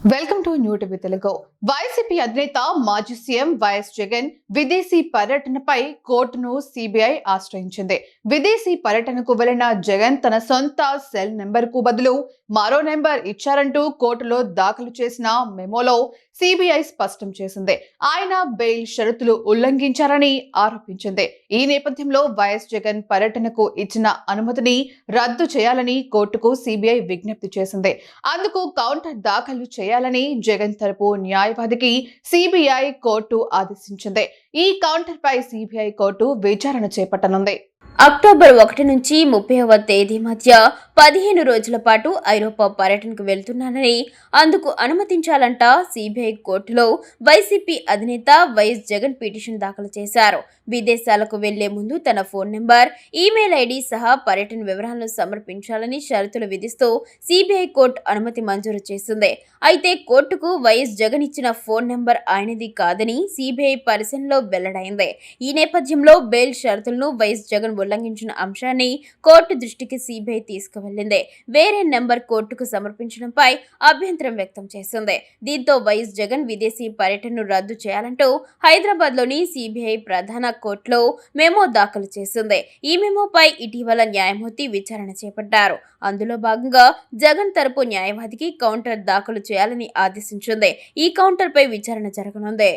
Welcome to new TV Telugu YCP అధినేత మాజీ CM YS Jagan విదేశీ పర్యటనపై కోర్టును సిబిఐ ఆశ్రయించింది. విదేశీ పర్యటనకు వెళ్ళిన జగన్ తన సొంత సెల్ నెంబర్కు బదులు మరో నెంబర్ ఇచ్చారంటూ కోర్టులో దాఖలు చేసిన మెమోలో సిబిఐ స్పష్టం చేసింది. ఆయన బెయిల్ షరతులు ఉల్లంఘించారని ఆరోపించింది. ఈ నేపథ్యంలో వైఎస్ జగన్ పర్యటనకు ఇచ్చిన అనుమతిని రద్దు చేయాలని కోర్టుకు సిబిఐ విజ్ఞప్తి చేసింది. అందుకు కౌంటర్ దాఖలు చేయాలని జగన్ తరపు న్యాయవాదికి సిబిఐ కోర్టు ఆదేశించింది. ఈ కౌంటర్ పై సిబిఐ కోర్టు విచారణ చేపట్టనుంది. అక్టోబర్ ఒకటి నుంచి ముప్పైవ తేదీ మధ్య పదిహేను రోజుల పాటు ఐరోపా పర్యటనకు వెళ్తున్నానని అందుకు అనుమతించాలంట సిబిఐ కోర్టులో వైసీపీ అధినేత వైఎస్ జగన్ పిటిషన్ దాఖలు చేశారు. విదేశాలకు వెళ్ళే ముందు తన ఫోన్ నెంబర్ ఈమెయిల్ ఐడి సహా పర్యటన వివరాలను సమర్పించాలని షరతులు విధిస్తూ సిబిఐ కోర్టు అనుమతి మంజూరు చేసింది. అయితే కోర్టుకు వైఎస్ జగన్ ఇచ్చిన ఫోన్ నెంబర్ ఆయనది కాదని సిబిఐ పరిశీలనలో వెల్లడైంది. ఈ నేపథ్యంలో బెయిల్ షరతులను వైఎస్ జగన్ ఉల్లంఘించిన అంశాన్ని కోర్టు దృష్టికి సిబిఐ తీసుకువెళ్ళింది వేరే నెంబర్ కోర్టుకు సమర్పించడంపై అభ్యంతరం వ్యక్తం చేసింది. దీంతో వైఎస్ జగన్ విదేశీ పర్యటనను రద్దు చేయాలంటూ హైదరాబాద్లోని సిబిఐ ప్రధాన కోర్టులో మెమో దాఖలు చేసింది. ఈ మెమోపై ఇటీవల న్యాయమూర్తి విచారణ చేపట్టారు. అందులో భాగంగా జగన్ తరపు న్యాయవాదికి కౌంటర్ దాఖలు చేయాలని ఆదేశించింది. ఈ కౌంటర్పై విచారణ జరగనుంది.